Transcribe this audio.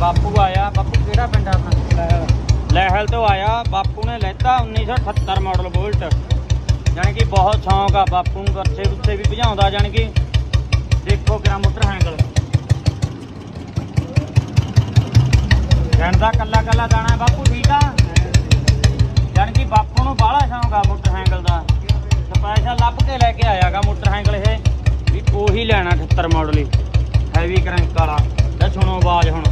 ਬਾਪੂ ਆਇਆ। ਬਾਪੂ ਕਿਹੜਾ ਪਿੰਡ ਆ ਆਪਣਾ? ਲੈਹਲ। ਤੋਂ ਆਇਆ। ਬਾਪੂ ਨੇ ਲੈਤਾ 1978 ਮਾਡਲ ਬੁਲਟ ਜਾਣੀ ਕਿ ਬਹੁਤ ਸ਼ੌਂਕ ਆ ਬਾਪੂ ਨੂੰ ਕੱਚੇ ਉੱਤੇ ਵੀ ਭਜਾਉਂਦਾ ਜਾਣੀ ਕਿ ਦੇਖੋ ਕਿਹੜਾ ਮੋਟਰ ਹੈਂਗਲ ਗਣ ਦਾ ਕੱਲਾ ਕੱਲਾ ਦਾਣਾ ਬਾਪੂ ਠੀਕ ਆ? ਜਾਣੀ ਕਿ ਬਾਪੂ ਨੂੰ ਬਾਹਲਾ ਸ਼ੌਂਕ ਆ ਮੋਟਰ ਹੈਂਗਲ ਦਾ। ਸਪੈਸ਼ਲ ਲੱਭ ਕੇ ਲੈ ਕੇ ਆਇਆਗਾ ਮੋਟਰ ਹੈਂਗਲ ਇਹ। ਵੀ ਉਹੀ ਲੈਣਾ 78 ਮਾਡਲ ਹੀ। ਹੈਵੀ ਕਰੰਕ ਵਾਲਾ। ਲੈ ਸੁਣੋ ਆਵਾਜ਼ ਹੁਣ।